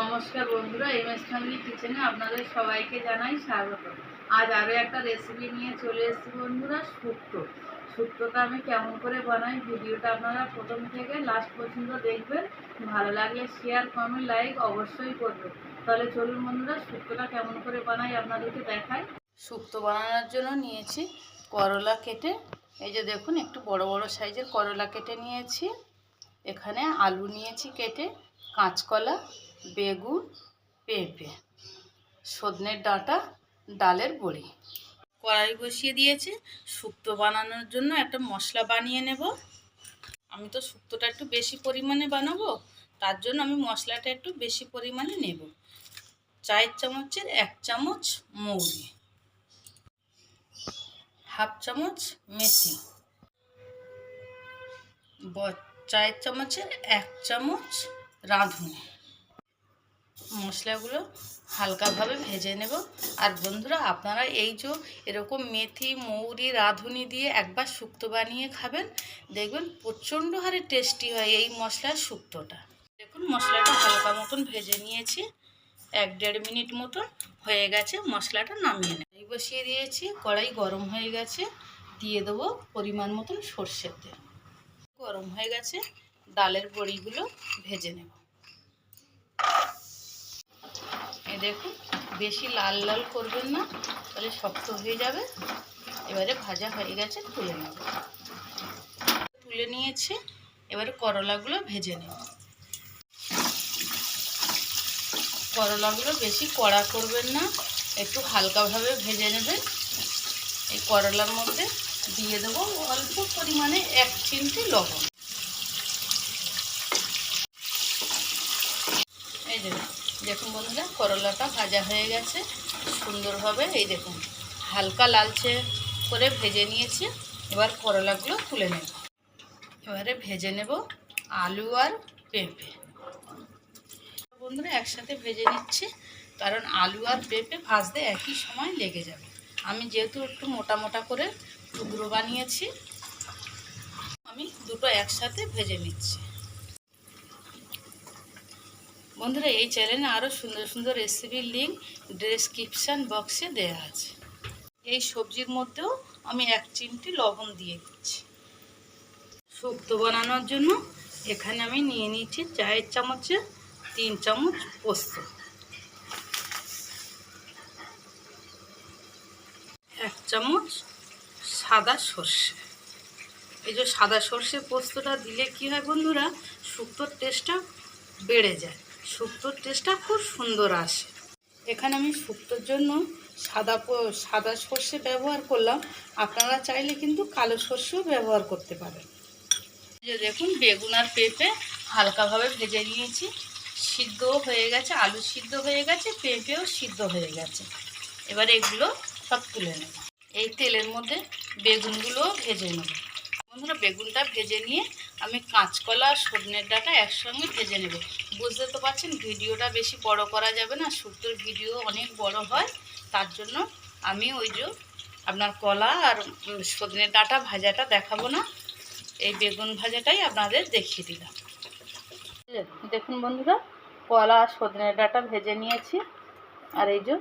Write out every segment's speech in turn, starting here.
নমস্কার বন্ধুরা M S family কিচেনে আপনাদের সবাইকে জানাই স্বাগত। আজ আরও একটা রেসিপি নিয়ে চলে এসেছি বন্ধুরা, শুক্তো। শুক্তোটা আমি কেমন করে বানাই ভিডিওটা আপনারা প্রথম থেকে লাস্ট পর্যন্ত দেখবেন। ভালো লাগলে শেয়ার কমেন্ট লাইক অবশ্যই করবেন। তাহলে চলুন বন্ধুরা, শুক্তোটা কেমন করে বানাই আপনাদেরকে দেখাই। শুক্তো বানানোর জন্য নিয়েছি করলা কেটে। এই যে দেখুন, একটু বড় বড় সাইজের করলা কেটে নিয়েছি। এখানে আলু নিয়েছি কেটে, কাঁচকলা বেগুন, পেঁপে, সজনের ডাঁটা, ডালের বড়ি। কড়াই বসিয়ে দিয়েছি। শুক্তো বানানোর জন্য একটা মশলা বানিয়ে নেব। আমি তো শুক্তোটা একটু বেশি পরিমাণে বানাবো, তার জন্য আমি মশলাটা একটু বেশি পরিমাণে নেব। চায়ের চামচের এক চামচ মৌরি, হাফ চামচ মেথি চায়ের চামচের এক চামচ রাঁধুনি। মশলাগুলো হালকাভাবে ভেজে নেব। আর বন্ধুরা, আপনারা এই যে এরকম মেথি, মৌরি, রাঁধুনি দিয়ে একবার শুক্তো বানিয়ে খাবেন, দেখবেন প্রচণ্ড হারে টেস্টি হয় এই মশলার শুক্তোটা। দেখুন, মশলাটা হালকা মতন ভেজে নিয়েছি। এক দেড় মিনিট মতন হয়ে গেছে মশলাটা নামিয়ে নেব বসিয়ে দিয়েছি, কড়াই গরম হয়ে গেছে। দিয়ে দেবো পরিমাণ মতন সর্ষের তেল। গরম হয়ে গেছে, ডালের বড়িগুলো ভেজে নেব। এই দেখুন, বেশি লাল লাল করবেন না, তাহলে শক্ত হয়ে যাবে। এবারে ভাজা হয়ে গেছে, তুলে নেব। তুলে নিয়েছি, এবারে করলাগুলো ভেজে নেব। করলাগুলো বেশি কড়া করবেন না, একটু হালকাভাবে ভেজে নেবেন। এই করলার মধ্যে দিয়ে দেবো অল্প পরিমাণে এক চিমটি লবণ। এই দেখুন দেখুন বন্ধুরা, করলাটা ভাজা হয়ে গেছে। সুন্দরভাবে এই দেখুন, হালকা লালচে করে ভেজে নিয়েছি। এবার করলাগুলো তুলে নেব। এবারে ভেজে নেব আলু আর পেঁপে। বন্ধুরা, একসাথে ভেজে নিচ্ছি, কারণ আলু আর পেঁপে ভাজতে একই সময় লেগে যাবে। আমি যেহেতু একটু মোটা মোটা করে টুকরো বানিয়েছি, আমি দুটো একসাথে ভেজে নিচ্ছি। বন্ধুরা, এই চ্যানেলে আরও সুন্দর সুন্দর রেসিপির লিঙ্ক ডেসক্রিপশান বক্সে দেওয়া আছে। এই সবজির মধ্যেও আমি এক চিমটি লবণ দিয়ে দিচ্ছি। শুক্তো বানানোর জন্য এখানে আমি নিয়ে নিচ্ছি চায়ের চামচে তিন চামচ পোস্ত। এক চামচ সাদা সর্ষে। এই যে সাদা সর্ষে পোস্তটা দিলে কি হয় বন্ধুরা, শুক্তোর টেস্টটা বেড়ে যায়। শুক্তোর টেস্টটা খুব সুন্দর আসে। এখানে আমি শুক্তোর জন্য সাদা সাদা সর্ষে ব্যবহার করলাম। আপনারা চাইলে কিন্তু কালো সর্ষেও ব্যবহার করতে পারেন। যে দেখুন, বেগুন আর পেঁপে হালকাভাবে ভেজে নিয়েছি। সিদ্ধও হয়ে গেছে, আলু সিদ্ধ হয়ে গেছে, পেঁপেও সিদ্ধ হয়ে গেছে। এবার এগুলো সব তুলে নেব। এই তেলের মধ্যে বেগুনগুলোও ভেজে নেব। বন্ধুরা, বেগুনটা ভেজে নিয়ে আমি কাঁচকলা আর সজনের ডাটা একসঙ্গে ভেজে নেব। বুঝতে তো পারছেন, ভিডিওটা বেশি বড় করা যাবে না শুক্তোর ভিডিও অনেক বড় হয়, তার জন্য আমি ওই যে আপনার কলা আর সজনের ডাটা ভাজাটা দেখাবো না, এই বেগুন ভাজাটাই আপনাদের দেখিয়ে দিলাম। দেখুন বন্ধুরা, কলা আর সজনে ডাটা ভেজে নিয়েছি, আর এই যে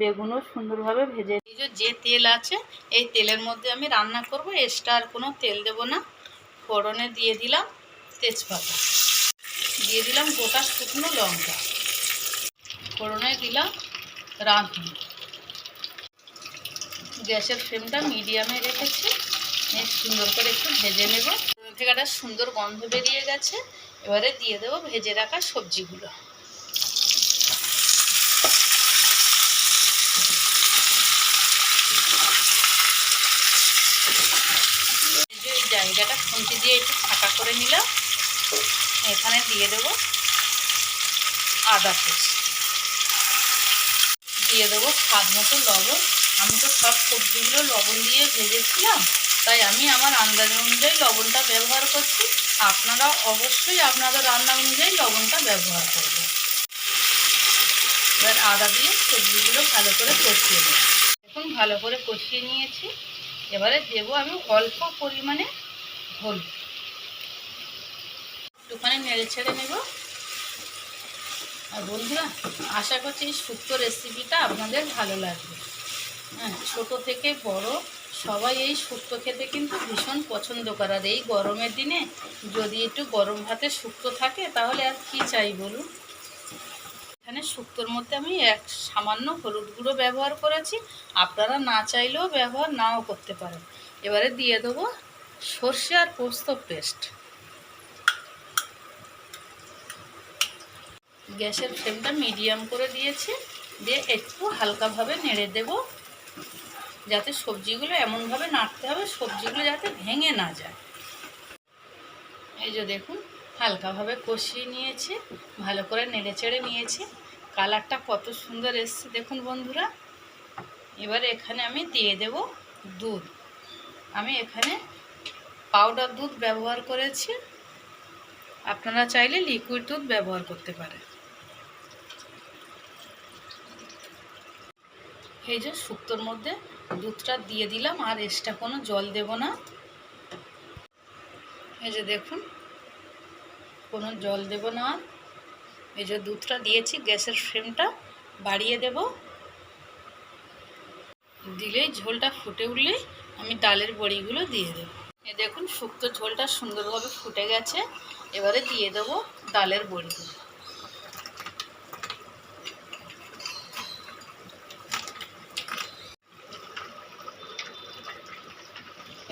বেগুনও সুন্দরভাবে ভেজে এই যে তেল আছে, এই তেলের মধ্যে আমি রান্না করব, এক্সট্রা আর কোনো তেল দেব না। ফোড়নে দিয়ে দিলাম তেজপাতা। দিয়ে দিলাম গোটা শুকনো লঙ্কা। ফোড়নে দিলাম রাঁধুনি। গ্যাসের ফ্লেমটা মিডিয়ামে রেখেছি। নিয়ে সুন্দর করে একটু ভেজে নেব। থেকে একটা সুন্দর গন্ধ বেরিয়ে গেছে। এবারে দিয়ে দেবো ভেজে রাখা সবজিগুলো এই জায়গাটা খুন্তি দিয়ে একটু ফাঁকা করে নিলাম। এখানে দিয়ে দেবো আদা পেস্ট। দিয়ে দেবো স্বাদ মতো লবণ। আমি তো সব সবজিগুলো লবণ দিয়ে ভেজেছিলাম, তাই আমি আমার আন্দাজ অনুযায়ী লবণটা ব্যবহার করছি। আপনারা অবশ্যই আপনাদের রান্না অনুযায়ী লবণটা ব্যবহার করবেন। এবার আদা দিয়ে সবজিগুলো ভালো করে কষিয়ে দেবো এখন ভালো করে কষিয়ে নিয়েছি। এবারে দেবো আমি অল্প পরিমাণে হলুদ একটুখানি নেড়ে ছেড়ে নেব। আর বন্ধুরা, আশা করছি শুক্তো রেসিপিটা আপনাদের ভালো লাগবে। হ্যাঁ ছোটো থেকে বড় সবাই এই শুক্তো খেতে কিন্তু ভীষণ পছন্দ করে। আর এই গরমের দিনে যদি একটু গরম ভাতে শুক্তো থাকে, তাহলে আর কি চাই বলুন? এখানে শুক্তোর মধ্যে আমি এক সামান্য হলুদ গুঁড়ো ব্যবহার করেছি। আপনারা না চাইলেও ব্যবহার নাও করতে পারেন। এবারে দিয়ে দেবো সর্ষে আর পোস্ত পেস্ট গ্যাসের ফ্লেমটা মিডিয়াম করে দিয়েছি, দিয়ে একটু হালকাভাবে নেড়ে দেব, যাতে সবজিগুলো এমনভাবে নাড়তে হবে, সবজিগুলো যাতে ভেঙে না যায়। এই যে দেখুন, হালকাভাবে কষিয়ে নিয়েছি, ভালো করে নেড়ে চেড়ে নিয়েছি। কালারটা কত সুন্দর এসছে দেখুন বন্ধুরা। এবার এখানে আমি দিয়ে দেব দুধ। আমি এখানে পাউডার দুধ ব্যবহার করেছি। আপনারা চাইলে লিকুইড দুধ ব্যবহার করতে পারেন। এই যে শুক্তোর মধ্যে দুধটা দিয়ে দিলাম, আর এক্সট্রা কোনো জল দেব না। এই যে দেখুন, কোনো জল দেব না। এই যে দুধটা দিয়েছি, গ্যাসের ফ্লেমটা বাড়িয়ে দেব। দিলেই ঝোলটা ফুটে উঠলেই আমি ডালের বড়িগুলো দিয়ে দেবো। এই দেখুন শুক্তো ঝোলটা সুন্দরভাবে ফুটে গেছে। এবারে দিয়ে দেবো ডালের বড়িগুলো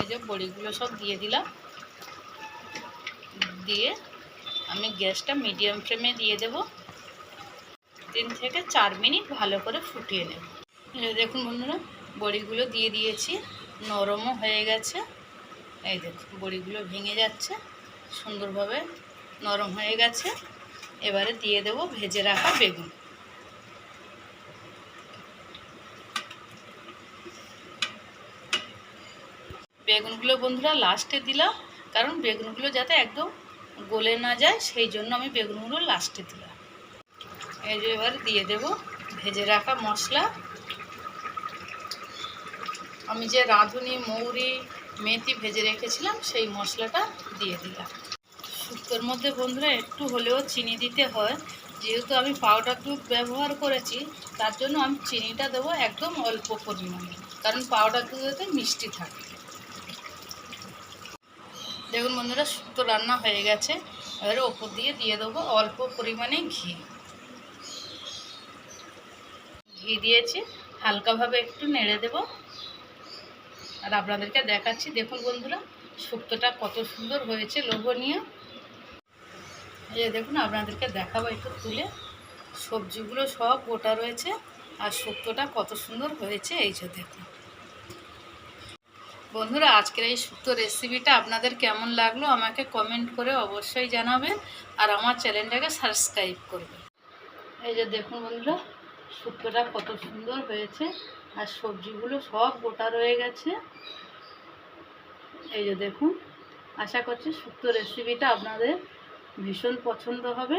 এই যে বড়িগুলো সব দিয়ে দিলাম। দিয়ে আমি গ্যাসটা মিডিয়াম ফ্লেমে দিয়ে দেব। তিন থেকে চার মিনিট ভালো করে ফুটিয়ে নেব। দেখুন বন্ধুরা, বড়িগুলো দিয়ে দিয়েছি। নরমও হয়ে গেছে। এই দেখুন বড়িগুলো ভেঙে যাচ্ছে, সুন্দরভাবে নরম হয়ে গেছে। এবারে দিয়ে দেব ভেজে রাখা বেগুন। বেগুনগুলো বন্ধুরা লাস্টে দিলাম, কারণ বেগুনগুলো যাতে একদম গলে না যায়, সেই জন্য আমি বেগুনগুলো লাস্টে দিলাম। এই যে এবার দিয়ে দেব ভেজে রাখা মশলা। আমি যে রাঁধুনি, মৌরি মেথি ভেজে রেখেছিলাম, সেই মশলাটা দিয়ে দিলাম। শুক্তোর মধ্যে বন্ধুরা, একটু হলেও চিনি দিতে হয়। যেহেতু আমি পাউডার দুধ ব্যবহার করেছি, তার জন্য আমি চিনিটা দেবো একদম অল্প পরিমাণে, কারণ পাউডার দুধেতে মিষ্টি থাকে। দেখুন বন্ধুরা শুক্তো রান্না হয়ে গেছে। এবারে ওপর দিয়ে দিয়ে দেবো অল্প পরিমাণে ঘি। ঘি দিয়েছি, হালকাভাবে একটু নেড়ে দেব। আর আপনাদেরকে দেখাচ্ছি, দেখুন বন্ধুরা, শুক্তোটা কত সুন্দর হয়েছে, লোভনীয়। এই দেখুন, আপনাদেরকে দেখাবো একটু তুলে। সবজিগুলো সব গোটা রয়েছে, আর শুক্তোটা কত সুন্দর হয়েছে, এই যে দেখুন। বন্ধুরা, আজকের এই শুক্তো রেসিপিটা আপনাদের কেমন লাগল, আমাকে কমেন্ট করে অবশ্যই জানাবেন, আর আমার চ্যানেলটাকে সাবস্ক্রাইব করবেন। এই যে দেখুন বন্ধুরা, শুক্তোটা কত সুন্দর হয়েছে আর সবজিগুলো সব গোটা রয়ে গেছে। এই যে দেখুন, আশা করছি শুক্তো রেসিপিটা আপনাদের ভীষণ পছন্দ হবে।